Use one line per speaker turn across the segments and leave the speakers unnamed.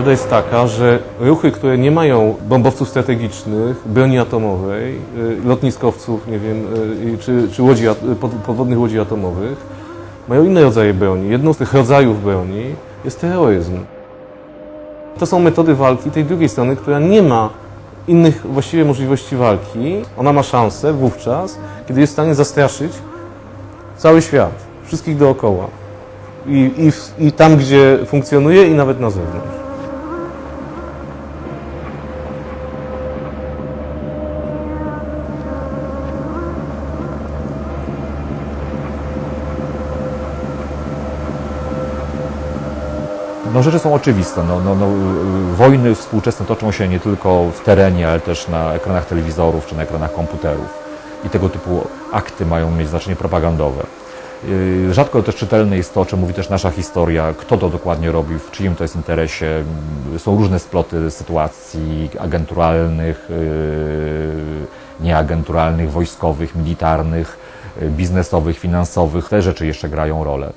Prawda jest taka, że ruchy, które nie mają bombowców strategicznych, broni atomowej, y, lotniskowców, nie wiem, y, czy, czy łodzi, podwodnych łodzi atomowych, mają inne rodzaje broni. Jedną z tych rodzajów broni jest terroryzm. To są metody walki tej drugiej strony, która nie ma innych właściwie możliwości walki. Ona ma szansę wówczas, kiedy jest w stanie zastraszyć cały świat, wszystkich dookoła. I, i, i tam, gdzie funkcjonuje, i nawet na zewnątrz.
No rzeczy są oczywiste. No, no, no, y, wojny współczesne toczą się nie tylko w terenie, ale też na ekranach telewizorów czy na ekranach komputerów. I tego typu akty mają mieć znaczenie propagandowe. Y, Rzadko też czytelne jest to, o czym mówi też nasza historia, kto to dokładnie robi, w czyim to jest interesie. Mm, Są różne sploty sytuacji agenturalnych, y, nieagenturalnych, wojskowych, militarnych, y, biznesowych, finansowych. Te rzeczy jeszcze grają rolę.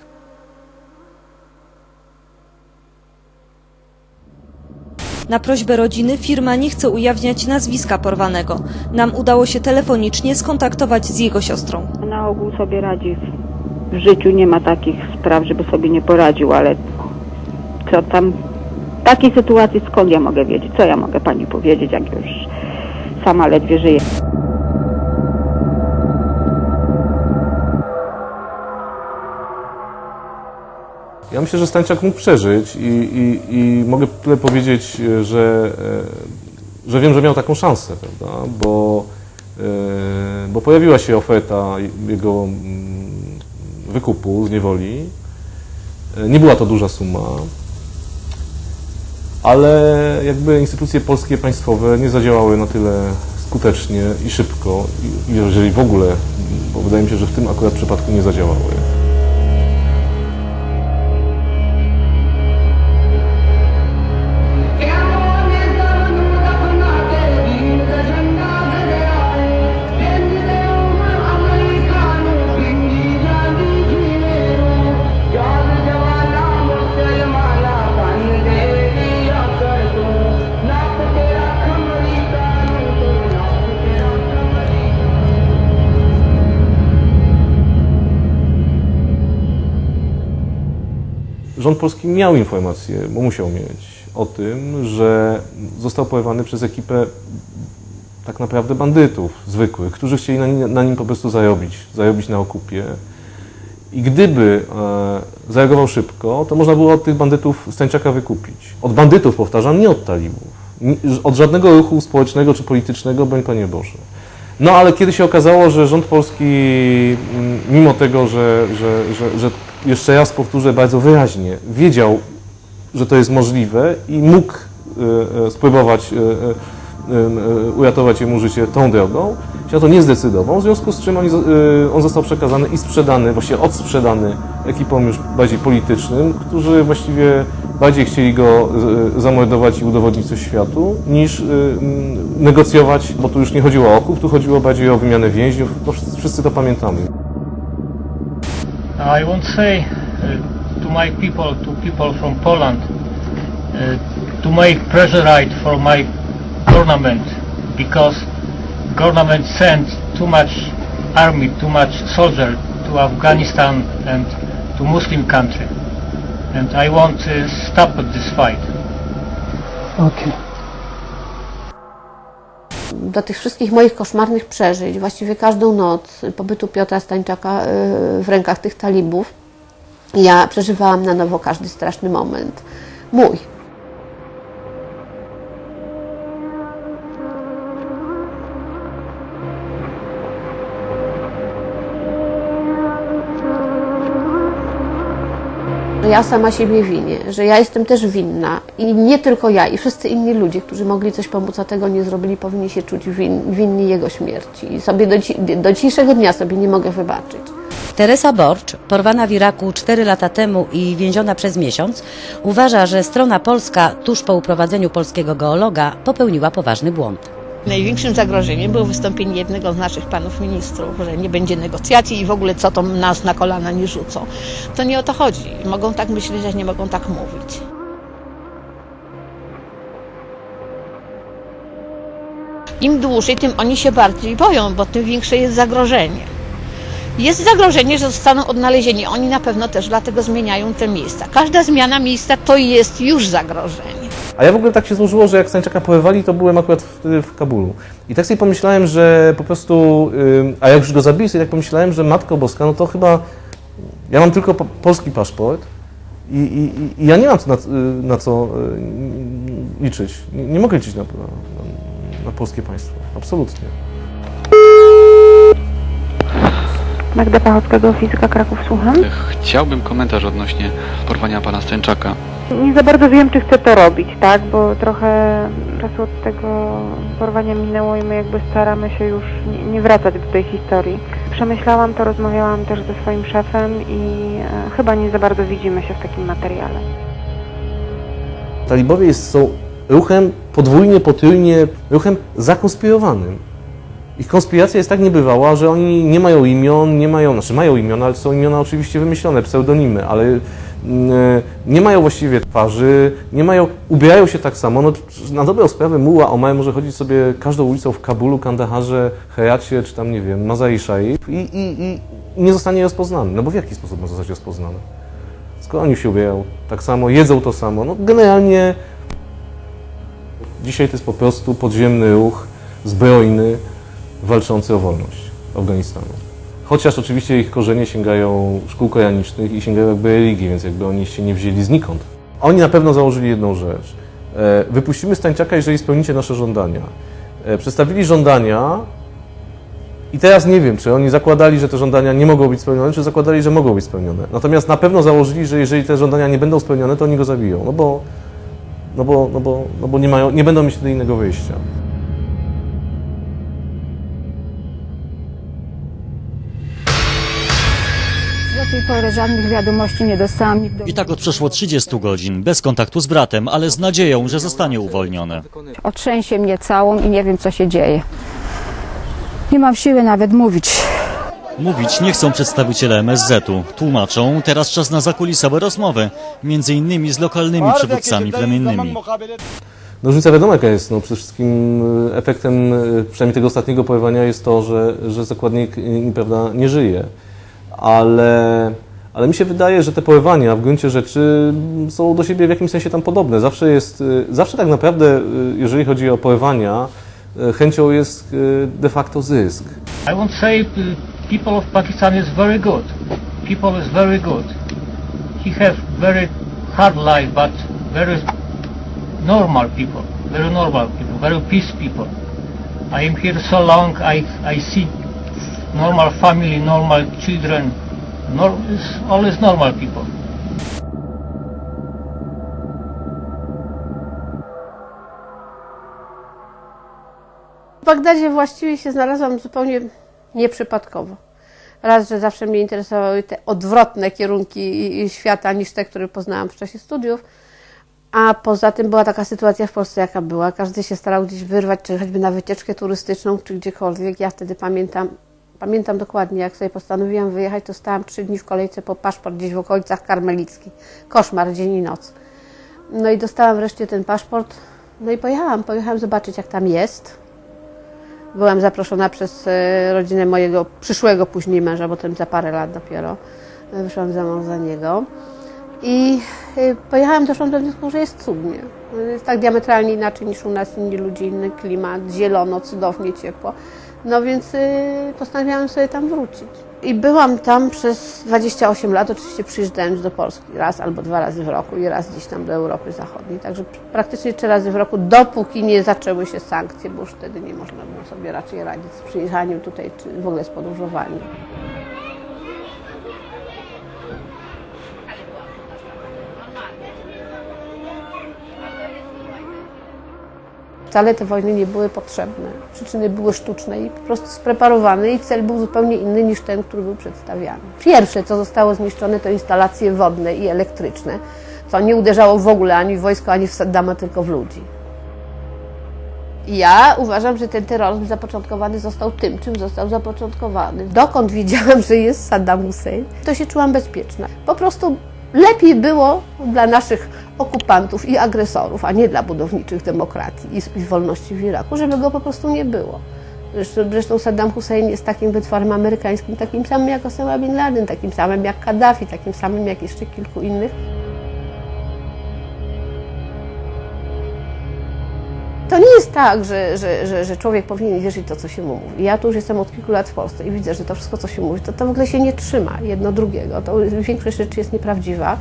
Na prośbę rodziny firma nie chce ujawniać nazwiska porwanego. Nam udało się telefonicznie skontaktować z jego siostrą.
Na ogół sobie radzi. W życiu nie ma takich spraw, żeby sobie nie poradził, ale co tam takiej sytuacji skąd ja mogę wiedzieć? Co ja mogę pani powiedzieć, jak już sama ledwie żyję?
Ja myślę, że Stańczak mógł przeżyć i, i, i mogę tyle powiedzieć, e, że, e, że wiem, że miał taką szansę, prawda? Bo, e, bo pojawiła się oferta jego mm, wykupu z niewoli. Nie była to duża suma, ale jakby instytucje polskie państwowe nie zadziałały na tyle skutecznie i szybko, jeżeli w ogóle, bo wydaje mi się, że w tym akurat przypadku nie zadziałały. Rząd polski miał informację, bo musiał mieć, o tym, że został porwany przez ekipę tak naprawdę bandytów zwykłych, którzy chcieli na nim, na nim po prostu zarobić, zarobić na okupie. I gdyby e, zareagował szybko, to można było od tych bandytów Stańczaka wykupić. Od bandytów, powtarzam, nie od talibów. Od żadnego ruchu społecznego czy politycznego, broń Panie Boże. No ale kiedy się okazało, że rząd polski, mm, mimo tego, że, że, że, że jeszcze raz powtórzę bardzo wyraźnie, wiedział, że to jest możliwe i mógł e, e, spróbować e, uratować jemu życie tą drogą, się na to nie zdecydował, w związku z czym on, został przekazany i sprzedany, właściwie odsprzedany ekipom już bardziej politycznym, którzy właściwie bardziej chcieli go zamordować i udowodnić coś światu, niż negocjować, bo tu już nie chodziło o okup, tu chodziło bardziej o wymianę więźniów, wszyscy to pamiętamy.
I won't say uh, to my people, to people from Poland, uh, to make pressure right for my government because government sent too much army, too much soldier to Afghanistan and to Muslim country. And I want to stop this fight.
Do tych wszystkich moich koszmarnych przeżyć, właściwie każdą noc pobytu Piotra Stańczaka y, w rękach tych talibów, ja przeżywałam na nowo każdy straszny moment. Mój. Ja sama siebie winię, że ja jestem też winna i nie tylko ja, i wszyscy inni ludzie, którzy mogli coś pomóc, a tego nie zrobili, powinni się czuć win, winni jego śmierci. I sobie do, do dzisiejszego dnia sobie nie mogę wybaczyć.
Teresa Borcz, porwana w Iraku 4 lata temu i więziona przez miesiąc, uważa, że strona polska tuż po uprowadzeniu polskiego geologa popełniła poważny błąd.
Największym zagrożeniem było wystąpienie jednego z naszych panów ministrów, że nie będzie negocjacji i w ogóle co to nas na kolana nie rzucą. To nie o to chodzi. Mogą tak myśleć, a nie mogą tak mówić. Im dłużej, tym oni się bardziej boją, bo tym większe jest zagrożenie. Jest zagrożenie, że zostaną odnalezieni. Oni na pewno też dlatego zmieniają te miejsca. Każda zmiana miejsca to jest już zagrożenie.
A ja w ogóle tak się złożyło, że jak Stańczaka porywali, to byłem akurat wtedy w Kabulu. I tak sobie pomyślałem, że po prostu, a jak już go zabili, sobie tak pomyślałem, że Matko Boska, no to chyba, ja mam tylko po, polski paszport i, i, i ja nie mam na, na co y, liczyć. Nie, nie mogę liczyć na, na, na polskie państwo. Absolutnie.
Magda Pachockiego, Fizyka Kraków, słucham.
Chciałbym komentarz odnośnie porwania pana Stańczaka.
Nie za bardzo wiem, czy chcę to robić, tak? Bo trochę czasu od tego porwania minęło i my jakby staramy się już nie, wracać do tej historii. Przemyślałam to, rozmawiałam też ze swoim szefem i e, chyba nie za bardzo widzimy się w takim materiale.
Talibowie są ruchem podwójnie, potrójnie, ruchem zakonspirowanym. Ich konspiracja jest tak niebywała, że oni nie mają imion, nie mają, znaczy mają imiona, ale są imiona oczywiście wymyślone, pseudonimy, ale nie mają właściwie twarzy, nie mają, ubierają się tak samo. No, na dobrą sprawę Muła Omar może chodzić sobie każdą ulicą w Kabulu, Kandaharze, Heracie, czy tam, nie wiem, Mazai i, i, i nie zostanie rozpoznany. No bo w jaki sposób ma zostać rozpoznany? Skoro oni się ubierają tak samo, jedzą to samo, no generalnie dzisiaj to jest po prostu podziemny ruch zbrojny, walczący o wolność Afganistanu. Chociaż oczywiście ich korzenie sięgają szkół koranicznych i sięgają jakby religii, więc jakby oni się nie wzięli znikąd. Oni na pewno założyli jedną rzecz. E, Wypuścimy Stańczaka, jeżeli spełnicie nasze żądania. E, Przedstawili żądania i teraz nie wiem, czy oni zakładali, że te żądania nie mogą być spełnione, czy zakładali, że mogą być spełnione. Natomiast na pewno założyli, że jeżeli te żądania nie będą spełnione, to oni go zabiją, no bo, no bo, no bo, no bo nie, mają, nie będą mieć wtedy innego wyjścia.
Tej pory żadnych wiadomości nie dostałam.
I tak od przeszło 30 godzin, bez kontaktu z bratem, ale z nadzieją, że zostanie uwolniony.
Otrzęsie mnie całą i nie wiem, co się dzieje. Nie mam siły nawet mówić.
Mówić nie chcą przedstawiciele MSZ-u. Tłumaczą, teraz czas na zakulisowe rozmowy, między innymi z lokalnymi przywódcami plemiennymi.
No różnica wiadomo jaka jest. No, przede wszystkim y, efektem y, przynajmniej tego ostatniego pojechania jest to, że, że zakładnik prawda, nie żyje. Ale, ale mi się wydaje, że te porywania w gruncie rzeczy są do siebie w jakimś sensie tam podobne. Zawsze jest, y, zawsze tak naprawdę, y, jeżeli chodzi o porywania, y, chęcią jest de facto zysk.
I won't say people of Pakistan is very good. People is very good. He have very hard life, but very normal people, very normal people, very peace people. I am here so long. I I see normal family, normal children. Nor, always normal people.
W Bagdadzie właściwie się znalazłam zupełnie nieprzypadkowo. Raz, że zawsze mnie interesowały te odwrotne kierunki świata niż te, które poznałam w czasie studiów. A poza tym była taka sytuacja w Polsce, jaka była. Każdy się starał gdzieś wyrwać, czy choćby na wycieczkę turystyczną, czy gdziekolwiek. Ja wtedy pamiętam, pamiętam dokładnie, jak sobie postanowiłam wyjechać, to stałam trzy dni w kolejce po paszport gdzieś w okolicach karmelickich. Koszmar, dzień i noc. No i dostałam wreszcie ten paszport. No i pojechałam, pojechałam zobaczyć, jak tam jest. Byłam zaproszona przez e, rodzinę mojego przyszłego później męża, bo ten za parę lat dopiero e, wyszłam za mąż za niego. I e, pojechałam, doszłam do wniosku, że jest cudnie. Jest tak diametralnie inaczej niż u nas, inni ludzie, inny klimat, zielono, cudownie, ciepło. No więc postanowiłam sobie tam wrócić. I byłam tam przez 28 lat, oczywiście przyjeżdżając do Polski raz albo dwa razy w roku i raz gdzieś tam do Europy Zachodniej. Także praktycznie trzy razy w roku, dopóki nie zaczęły się sankcje, bo już wtedy nie można było sobie raczej radzić z przyjechaniem tutaj, czy w ogóle z podróżowaniem. Wcale te wojny nie były potrzebne. Przyczyny były sztuczne i po prostu spreparowane i cel był zupełnie inny niż ten, który był przedstawiany. Pierwsze, co zostało zniszczone, to instalacje wodne i elektryczne, co nie uderzało w ogóle ani w wojsko, ani w Saddama, tylko w ludzi. Ja uważam, że ten terroryzm zapoczątkowany został tym, czym został zapoczątkowany. Dokąd wiedziałam, że jest Saddam Hussein, to się czułam bezpieczna. Po prostu lepiej było dla naszych okupantów i agresorów, a nie dla budowniczych demokracji i, wolności w Iraku, żeby go po prostu nie było. Zresztą Saddam Hussein jest takim wytworem amerykańskim, takim samym jak Osama Bin Laden, takim samym jak Kaddafi, takim samym jak jeszcze kilku innych. To nie jest tak, że, że, że, że człowiek powinien wierzyć to, co się mu mówi. Ja tu już jestem od kilku lat w Polsce i widzę, że to wszystko, co się mówi, to, to w ogóle się nie trzyma jedno drugiego. To większość rzeczy jest nieprawdziwa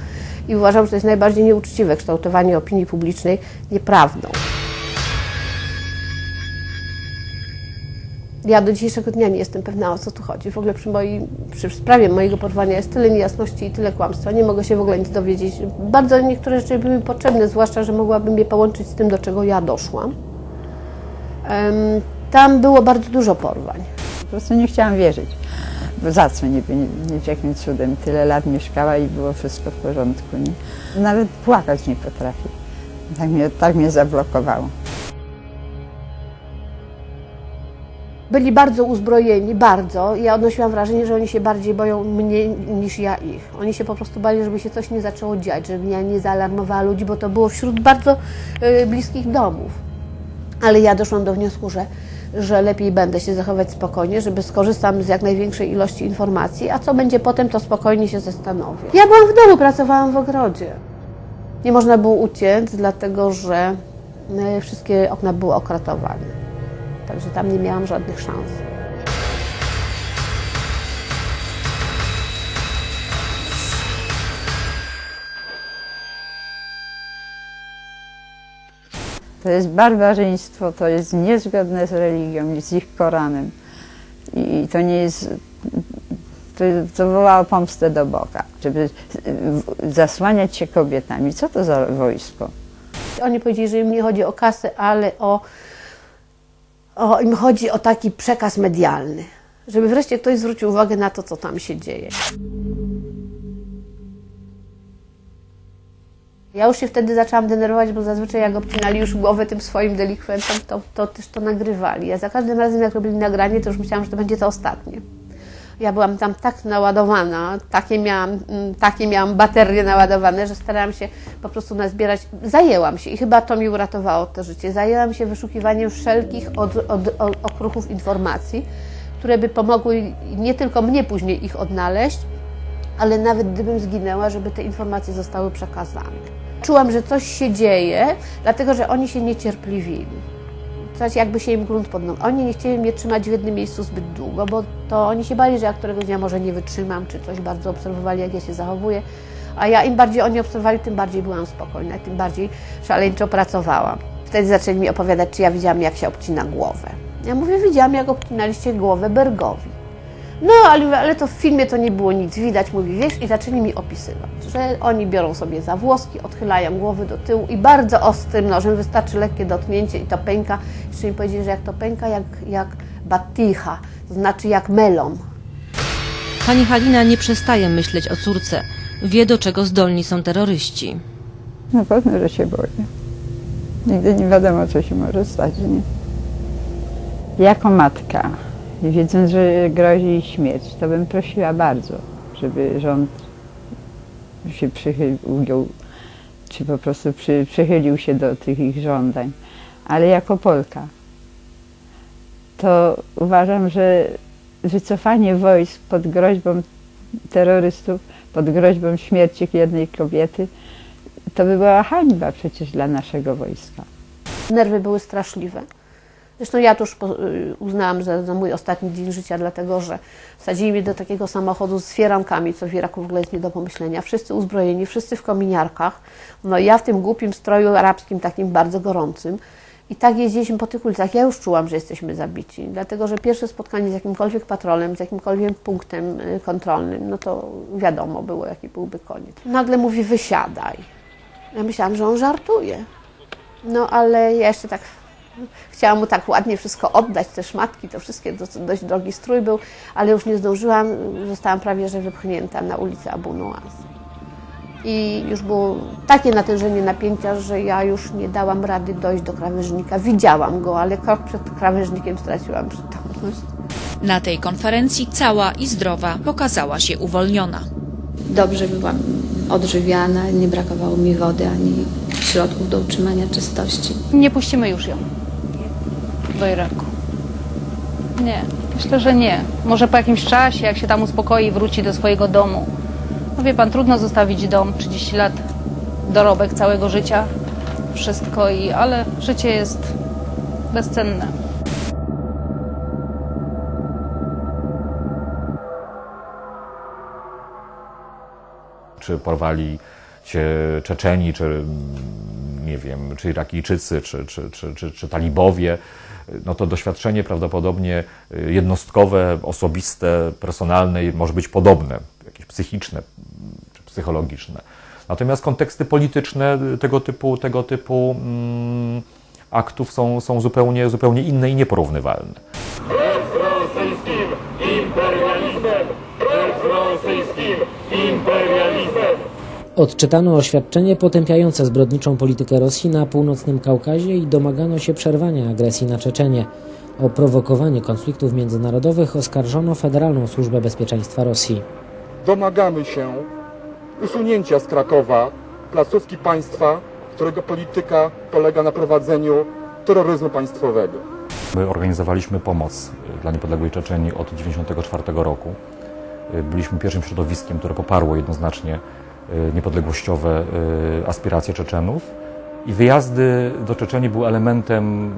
i uważam, że to jest najbardziej nieuczciwe kształtowanie opinii publicznej nieprawdą. Ja do dzisiejszego dnia nie jestem pewna, o co tu chodzi. W ogóle przy, mojej, przy sprawie mojego porwania jest tyle niejasności i tyle kłamstwa. Nie mogę się w ogóle nic dowiedzieć. Bardzo niektóre rzeczy były mi potrzebne, zwłaszcza, że mogłabym je połączyć z tym, do czego ja doszłam. Tam było bardzo dużo porwań.
Po prostu nie chciałam wierzyć. Za co niby, nie, jakim cudem. Tyle lat mieszkała i było wszystko w porządku. Nie? Nawet płakać nie potrafię. Tak mnie, tak mnie zablokowało.
Byli bardzo uzbrojeni, bardzo. Ja odnosiłam wrażenie, że oni się bardziej boją mnie niż ja ich. Oni się po prostu bali, żeby się coś nie zaczęło dziać, żebym ja nie zaalarmowała ludzi, bo to było wśród bardzo y, bliskich domów. Ale ja doszłam do wniosku, że, że lepiej będę się zachować spokojnie, żeby skorzystam z jak największej ilości informacji, a co będzie potem, to spokojnie się zastanowię. Ja byłam w domu, pracowałam w ogrodzie. Nie można było uciec, dlatego że y, wszystkie okna były okratowane. Także tam nie miałam żadnych szans.
To jest barbarzyństwo, to jest niezgodne z religią, z ich Koranem. I to nie jest. To, to wołało pomstę do Boga, żeby zasłaniać się kobietami. Co to za wojsko?
Oni powiedzieli, że im nie chodzi o kasę, ale o o, im chodzi o taki przekaz medialny, żeby wreszcie ktoś zwrócił uwagę na to, co tam się dzieje. Ja już się wtedy zaczęłam denerwować, bo zazwyczaj jak obcinali już głowę tym swoim delikwentom, to, to też to nagrywali. Ja za każdym razem jak robili nagranie, to już myślałam, że to będzie to ostatnie. Ja byłam tam tak naładowana, takie miałam, mm, takie miałam baterie naładowane, że starałam się po prostu nazbierać. Zajęłam się i chyba to mi uratowało to życie. Zajęłam się wyszukiwaniem wszelkich od, od, od, okruchów informacji, które by pomogły nie tylko mnie później ich odnaleźć, ale nawet gdybym zginęła, żeby te informacje zostały przekazane. Czułam, że coś się dzieje, dlatego że oni się niecierpliwili coś jakby się im grunt pod nogą. Oni nie chcieli mnie trzymać w jednym miejscu zbyt długo, bo to oni się bali, że ja któregoś dnia może nie wytrzymam, czy coś bardzo obserwowali, jak ja się zachowuję. A ja im bardziej oni obserwowali, tym bardziej byłam spokojna, tym bardziej szaleńczo pracowałam. Wtedy zaczęli mi opowiadać, czy ja widziałam, jak się obcina głowę. Ja mówię, widziałam, jak obcinaliście głowę Bergowi. No, ale, ale to w filmie to nie było nic widać, mówi, wiesz, i zaczęli mi opisywać, że oni biorą sobie za włoski, odchylają głowy do tyłu i bardzo ostrym nożem, wystarczy lekkie dotknięcie i to pęka. Jeszcze mi powiedzieli, że jak to pęka, jak, jak baticha, to znaczy jak melon.
Pani Halina nie przestaje myśleć o córce. Wie, do czego zdolni są terroryści.
Na pewno, że się boję. Nigdy nie wiadomo, co się może stać. Nie? Jako matka wiedząc, że grozi śmierć, to bym prosiła bardzo, żeby rząd się przychylił, czy po prostu przy, przychylił się do tych ich żądań. Ale jako Polka, to uważam, że wycofanie wojsk pod groźbą terrorystów, pod groźbą śmierci jednej kobiety, to by była hańba przecież dla naszego wojska.
Nerwy były straszliwe. Zresztą ja to już y, uznałam za, za mój ostatni dzień życia, dlatego że sadzili mnie do takiego samochodu z fierankami, co w Iraku w ogóle jest nie do pomyślenia. Wszyscy uzbrojeni, wszyscy w kominiarkach. No ja w tym głupim stroju arabskim, takim bardzo gorącym. I tak jeździliśmy po tych ulicach. Ja już czułam, że jesteśmy zabici, dlatego że pierwsze spotkanie z jakimkolwiek patrolem, z jakimkolwiek punktem y, kontrolnym, no to wiadomo było, jaki byłby koniec. Nagle mówi, wysiadaj. Ja myślałam, że on żartuje. No ale ja jeszcze tak Chciałam mu tak ładnie wszystko oddać, te szmatki, to wszystkie, dość drogi strój był, ale już nie zdążyłam, zostałam prawie że wypchnięta na ulicę Abu Nuaz. I już było takie natężenie napięcia, że ja już nie dałam rady dojść do krawężnika. Widziałam go, ale krok przed krawężnikiem straciłam przytomność.
Na tej konferencji cała i zdrowa pokazała się uwolniona.
Dobrze byłam
odżywiana, nie brakowało mi wody ani środków do utrzymania czystości.
Nie puścimy już ją do Iraku. Nie, myślę, że nie. Może po jakimś czasie, jak się tam uspokoi, wróci do swojego domu. No wie pan, trudno zostawić dom, 30 lat, dorobek całego życia, wszystko, i, ale życie jest bezcenne.
Czy porwali cię Czeczeni, czy mm, nie wiem, czy Irakijczycy, czy, czy, czy, czy, czy Talibowie, no to doświadczenie prawdopodobnie y, jednostkowe, osobiste, personalne może być podobne, jakieś psychiczne czy psychologiczne. Natomiast konteksty polityczne tego typu, tego typu mm, aktów są, są zupełnie, zupełnie inne i nieporównywalne.
Rosyjskim imperializmem! Rosyjskim imperializmem!
Odczytano oświadczenie potępiające zbrodniczą politykę Rosji na północnym Kaukazie i domagano się przerwania agresji na Czeczenię. O prowokowanie konfliktów międzynarodowych oskarżono Federalną Służbę Bezpieczeństwa Rosji.
Domagamy się usunięcia z Krakowa placówki państwa, którego polityka polega na prowadzeniu terroryzmu państwowego.
My organizowaliśmy pomoc dla niepodległej Czeczenii od 1994 roku. Byliśmy pierwszym środowiskiem, które poparło jednoznacznie niepodległościowe aspiracje Czeczenów. I wyjazdy do Czeczenii były elementem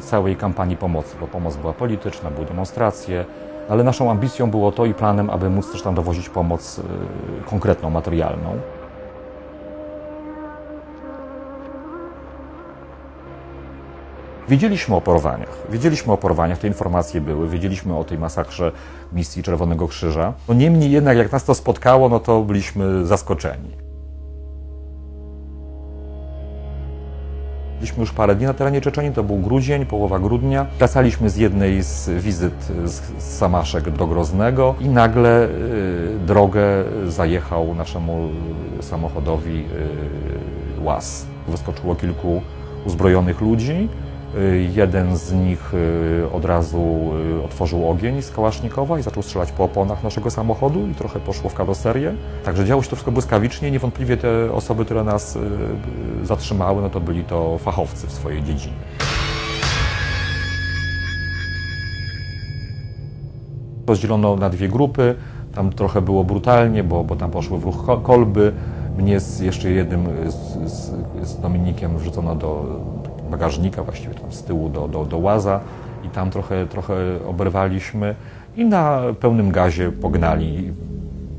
całej kampanii pomocy, bo pomoc była polityczna, były demonstracje, ale naszą ambicją było to i planem, aby móc też tam dowozić pomoc konkretną, materialną. Wiedzieliśmy o porwaniach. Wiedzieliśmy o porwaniach, te informacje były. Wiedzieliśmy o tej masakrze misji Czerwonego Krzyża. No niemniej jednak, jak nas to spotkało, no to byliśmy zaskoczeni. Byliśmy już parę dni na terenie Czeczenii, to był grudzień, połowa grudnia. Wracaliśmy z jednej z wizyt z Samaszek do Groznego i nagle y, drogę zajechał naszemu samochodowi y, łaz. Wyskoczyło kilku uzbrojonych ludzi. Jeden z nich od razu otworzył ogień z kałasznikowa i zaczął strzelać po oponach naszego samochodu i trochę poszło w karoserię. Także działo się to wszystko błyskawicznie. Niewątpliwie te osoby, które nas zatrzymały, no to byli to fachowcy w swojej dziedzinie. Rozdzielono na dwie grupy. Tam trochę było brutalnie, bo, bo tam poszły w ruch kolby. Mnie z jeszcze jednym, z, z, z Dominikiem wrzucono do bagażnika, właściwie tam z tyłu do, do, do łaza i tam trochę, trochę oberwaliśmy i na pełnym gazie pognali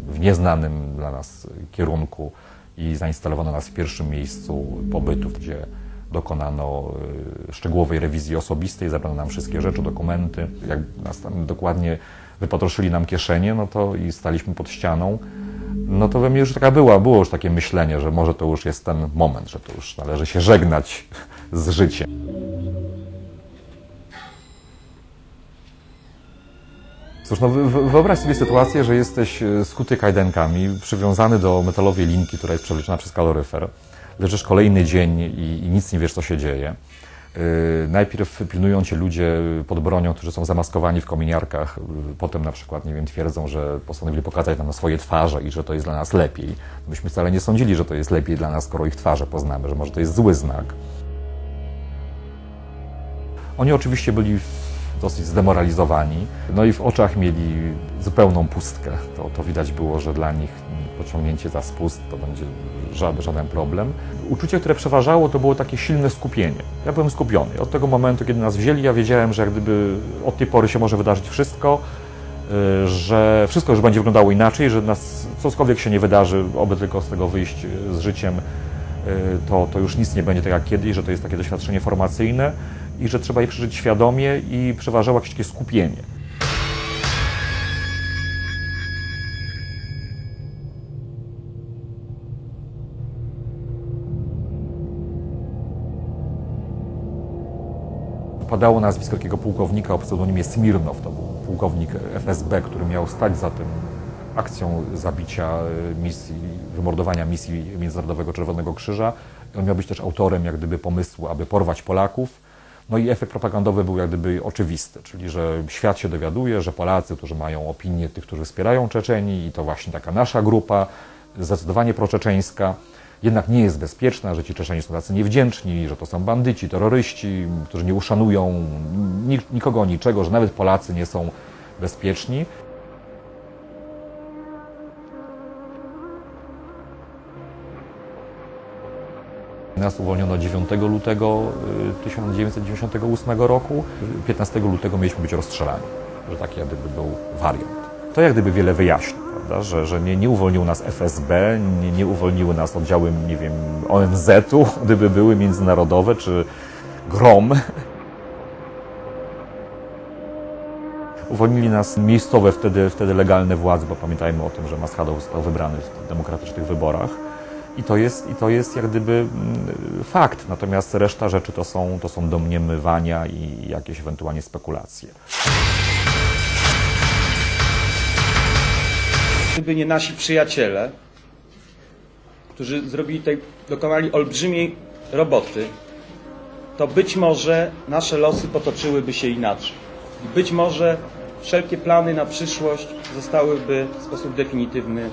w nieznanym dla nas kierunku i zainstalowano nas w pierwszym miejscu pobytu, gdzie dokonano szczegółowej rewizji osobistej, zabrano nam wszystkie rzeczy, dokumenty. Jak nas tam dokładnie wypatroszyli nam kieszenie, no to i staliśmy pod ścianą, no to we mnie już taka była, było już takie myślenie, że może to już jest ten moment, że to już należy się żegnać z życiem. Cóż, no wyobraź sobie sytuację, że jesteś skuty kajdankami, przywiązany do metalowej linki, która jest przewleczona przez kaloryfer. Leżysz kolejny dzień i, i nic nie wiesz, co się dzieje. Yy, najpierw pilnują cię ludzie pod bronią, którzy są zamaskowani w kominiarkach. Yy, potem na przykład, nie wiem, twierdzą, że postanowili pokazać nam swoje twarze i że to jest dla nas lepiej. Myśmy wcale nie sądzili, że to jest lepiej dla nas, skoro ich twarze poznamy, że może to jest zły znak. Oni oczywiście byli dosyć zdemoralizowani, no i w oczach mieli zupełną pustkę. To, to widać było, że dla nich pociągnięcie za spust to będzie żaden, żaden problem. Uczucie, które przeważało, to było takie silne skupienie. Ja byłem skupiony. Od tego momentu, kiedy nas wzięli, ja wiedziałem, że jak gdyby od tej pory się może wydarzyć wszystko, że wszystko już będzie wyglądało inaczej, że nas cokolwiek się nie wydarzy, oby tylko z tego wyjść z życiem, to, to już nic nie będzie tak jak kiedyś, że to jest takie doświadczenie formacyjne i że trzeba je przeżyć świadomie i przeważało jakieś takie skupienie. Padało nazwisko takiego pułkownika o pseudonimie Smirnow. To był pułkownik FSB, który miał stać za tym akcją zabicia misji, wymordowania misji Międzynarodowego Czerwonego Krzyża. On miał być też autorem jak gdyby pomysłu, aby porwać Polaków. No i efekt propagandowy był jak gdyby oczywisty, czyli że świat się dowiaduje, że Polacy, którzy mają opinię tych, którzy wspierają Czeczeni i to właśnie taka nasza grupa zdecydowanie proczeczeńska, jednak nie jest bezpieczna, że ci Czeczeni są tacy niewdzięczni, że to są bandyci, terroryści, którzy nie uszanują nikogo, niczego, że nawet Polacy nie są bezpieczni. Nas uwolniono 9 lutego 1998 roku. 15 lutego mieliśmy być rozstrzelani, że taki jak gdyby był wariant. To jak gdyby wiele wyjaśni, prawda? że, że nie, nie uwolnił nas FSB, nie, nie uwolniły nas oddziały, nie wiem, ONZ-u, gdyby były międzynarodowe, czy GROM. Uwolnili nas miejscowe wtedy, wtedy legalne władze, bo pamiętajmy o tym, że Maschadow został wybrany w demokratycznych wyborach. I to jest, i to jest jak gdyby mm, fakt, natomiast reszta rzeczy to są, to są domniemywania i jakieś ewentualnie spekulacje.
Gdyby nie nasi przyjaciele, którzy zrobili tutaj, dokonali olbrzymiej roboty, to być może nasze losy potoczyłyby się inaczej. Być może wszelkie plany na przyszłość zostałyby w sposób definitywny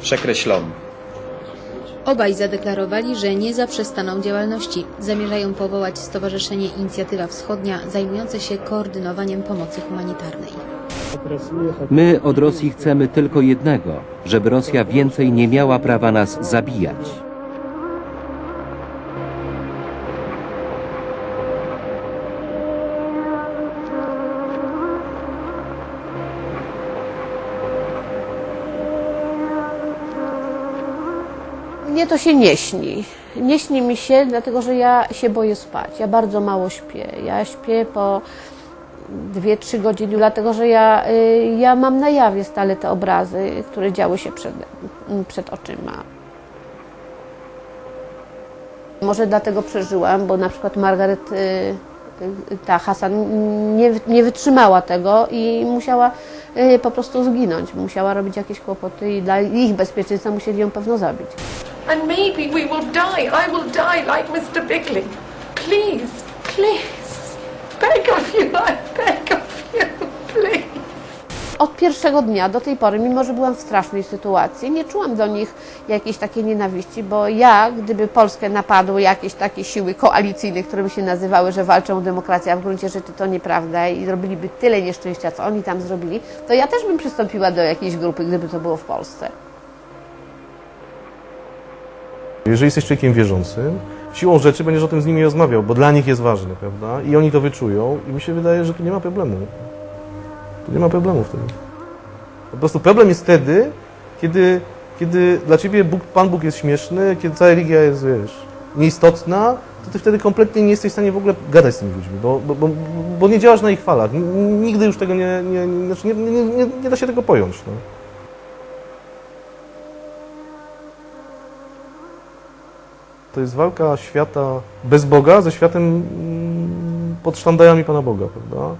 przekreślone.
Obaj zadeklarowali, że nie zaprzestaną działalności. Zamierzają powołać Stowarzyszenie Inicjatywa Wschodnia zajmujące się koordynowaniem pomocy humanitarnej.
My od Rosji chcemy tylko jednego, żeby Rosja więcej nie miała prawa nas zabijać.
To się nie śni. Nie śni mi się, dlatego że ja się boję spać. Ja bardzo mało śpię. Ja śpię po 2-3 godziny, dlatego że ja, y, ja mam na jawie stale te obrazy, które działy się przed, przed oczyma. Może dlatego przeżyłam, bo na przykład Margaret, y, y, ta Hasan, nie, nie wytrzymała tego i musiała po prostu zginąć. Musiała robić jakieś kłopoty i dla ich bezpieczeństwa musieli ją pewno zabić.
And maybe we will die. I will die like Mr. Bigley. Please, please. Beg of you, I beg of you, please.
Od pierwszego dnia do tej pory, mimo że byłam w strasznej sytuacji, nie czułam do nich jakiejś takiej nienawiści, bo ja, gdyby Polskę napadły jakieś takie siły koalicyjne, które by się nazywały, że walczą o demokrację, a w gruncie rzeczy to nieprawda i robiliby tyle nieszczęścia, co oni tam zrobili, to ja też bym przystąpiła do jakiejś grupy, gdyby to było w Polsce.
Jeżeli jesteś człowiekiem wierzącym, siłą rzeczy będziesz o tym z nimi rozmawiał, bo dla nich jest ważne, prawda? I oni to wyczują i mi się wydaje, że tu nie ma problemu. Tu nie ma problemu wtedy. Po prostu problem jest wtedy, kiedy, kiedy dla ciebie Bóg, Pan Bóg jest śmieszny, kiedy cała religia jest, wiesz, nieistotna, to ty wtedy kompletnie nie jesteś w stanie w ogóle gadać z tymi ludźmi, bo, bo, bo, bo nie działasz na ich falach. Nigdy już tego nie, nie, znaczy nie, nie, nie, nie da się tego pojąć. No. To jest walka świata bez Boga ze światem pod sztandarami Pana Boga, prawda?